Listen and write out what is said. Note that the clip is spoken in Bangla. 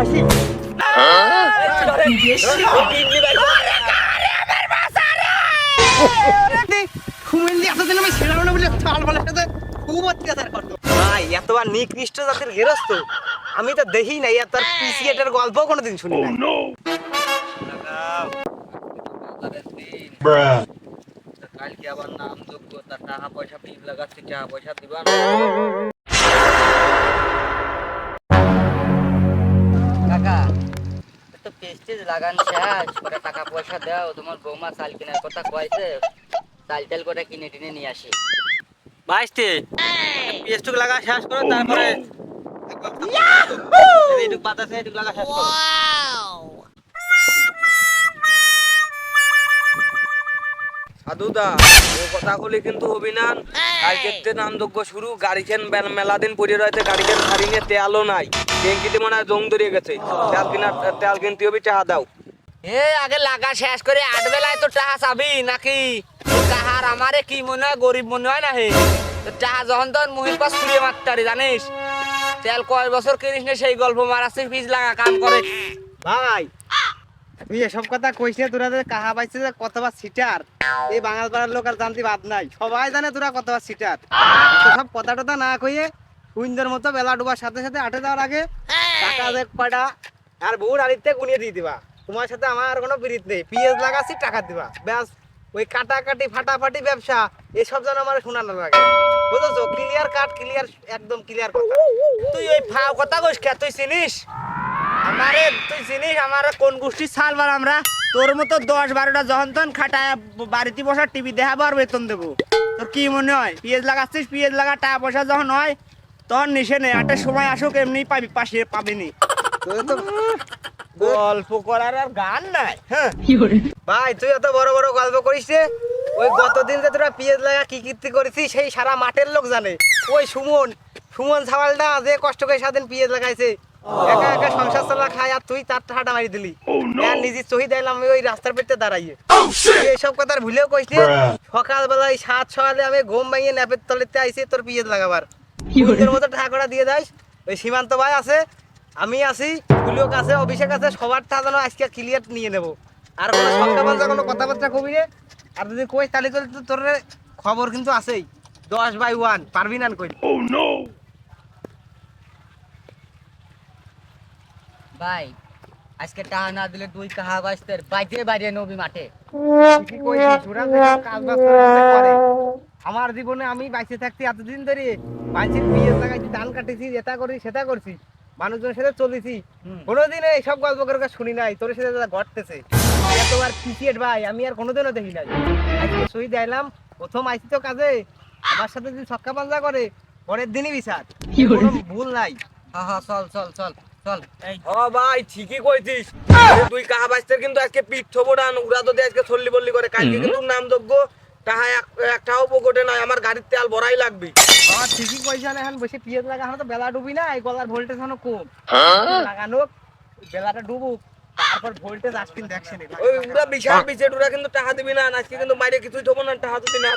আসি। খুমেন্দি এতদিন আমি ছেড়ে না বলে চাল বলে সাথে খুব অত্যাচার করতো ভাই এতবার নিকৃষ্ট জাতের গেরস্ত আমি তো দেখি নাই আর তার গল্প কোনোদিন শুনি নাই। কালকে আবার নাম যোগ্য তার টাকা পয়সা পিস লাগাচ্ছি টাকা পয়সা দিবা। কাকা তো পেস্টেজ লাগান শেষ করে টাকা পয়সা দাও তোমার বৌমা চাল কেনার কথা কয়েছে চাল টাল করে কিনে টিনে নিয়ে আসি। বাইশটি পেস্টুক লাগা শেষ করো তারপরে এইটুক বাতাসে এইটুক লাগা শেষ করো। সাধুদা ও কথা বলে কিন্তু হবি না। কালকে নাম শুরু গাড়ি খেন মেলা দিন পড়ে রয়েছে গাড়ি খেন তেলও নাই। ট্যাঙ্কিতে মনে হয় জং ধরিয়ে গেছে। তেল কিনা তেল কিনতে হবে টাকা দাও। এ আগে লাগা শেষ করে আট বেলায় তো চাবি নাকি? আমারে কি মনে হয় গরিব মনে হয় না হে যখন তখন মুহির পাশ মারতারি জানিস? তেল কয় বছর কিনিস না সেই গল্প মারাচ্ছিস ফিজ লাগা কাম করে। ভাই তুই এসব কথা কইস না তোরা যে কাহা পাইছে যে কতবার সিটার এই বাঙাল পাড়ার লোক আর জানতে বাদ নাই। সবাই জানে তোরা কতবার সিটার সব কথা টথা না কইয়ে কুইন্দের মতো বেলা ডুবার সাথে সাথে আটে যাওয়ার আগে টাকা দেখ কয়টা আর বউর আড়িতে গুনিয়ে দিয়ে দিবা। তোমার সাথে আমার কোনো বিরিত নেই। পিএস লাগাচ্ছি টাকা দিবা। ব্যাস ওই কাটাকাটি ফাটাফাটি ব্যবসা এসব যেন আমার শোনা না লাগে। বুঝেছ? ক্লিয়ার কাট ক্লিয়ার একদম ক্লিয়ার কথা। তুই ওই ফাও কথা কইস কে? তুই চিনিস? আমারে তুই চিনিস আমার কোন গোষ্ঠীর সাল বার আমরা? তোর মতো দশ বারোটা যখন তখন খাটায় বাড়িতে বসা টিভি দেখাবো আর বেতন দেবো। তোর কি মনে হয়? পিএস লাগাচ্ছিস পিএস লাগা টাকা পয়সা যখন হয় তখন নিশে নেই একটা সময় আসুক এমনি পাবি পাশে পাবিনি। গল্প করার আর গান নাই হ্যাঁ? ভাই তুই এত বড় বড় গল্প করিস রে? ওই গতদিন যে তোরা পিএস লাগা কি কীর্তি করেছিস সেই সারা মাঠের লোক জানে। ওই সুমন সুমন ছাওয়ালটা যে কষ্ট করে সারাদিন পিএস লাগাইছে। একা একা সংসার চালা খায় আর তুই তার ঠাটা মারি দিলি। আর নিজের চহি দিলাম ওই রাস্তার পেটে দাঁড়াইয়ে। তুই এইসব কথা ভুলেও কইস রে? Bruh. সকালবেলা সাত সকালে আমি ঘুম ভাঙিয়ে ন্যাপের তলেতে আইছি তোর পিএস লাগাবার। কুইন্টের মতো টাকা দিয়ে দাইস ওই সীমান্ত ভাই আছে আমি আছি পুলিওক আছে অভিষেক আছে সবার টা যেন আজকে ক্লিয়ার নিয়ে নেব। আর কোনো সংখ্যা কোনো কথাবার্তা কবি রে? আর যদি কই তাহলে তো তো তোর খবর কিন্তু আছেই। দশ বাই ওয়ান পারবি না কই? Oh ভাই আজকে টাকা না দিলে তুই কাহা বাঁচতে বাইরে বাইরে নবী মাঠে। কইছিস, ওরা কাজ বাজ করে করে। আমার জীবনে আমি বাইসে থাকছি এতদিন ধরে বাইসের বিয়ে লাগাইছি ধান কাটেছি এটা করি সেটা করছি মানুষজনের সাথে চলেছি। কোনোদিন এইসব গল্প করে কাজ শুনি নাই তোর সাথে যা ঘটতেছে। এতবার পিছিয়ে ভাই আমি আর কোনোদিনও দেখি নাই। আজকে শহীদ আইলাম প্রথম আইসি তো কাজে আমার সাথে যদি ছক্কা পাঞ্জা করে পরের দিনই বিচার। ভুল নাই। হ্যাঁ হ্যাঁ চল চল চল চল। ও ভাই ঠিকই কইছিস। তুই কাহা বাঁচতে কিন্তু আজকে পিঠ থবো না উড়া যদি আজকে চল্লি বললি করে কালকে কিন্তু নাম যোগ্য। এক- একটাও পকেটে নাই আমার গাড়ির তেল ভরাই লাগবে। আমার ঠিকই পয়সা না এখন বসে পিয়াজ লাগানো তো বেলা ডুবি না এই গলার ভোল্টেজ হনো কম। লাগানো বেলাটা ডুবুক তারপর ভোল্টেজ আসকিন দেখছেন ওই উড়া বিশাল বিচে উড়া কিন্তু টাকা দিবি না আজকে কিন্তু মাইরে কিছুই থবো না টাকা দিবি না।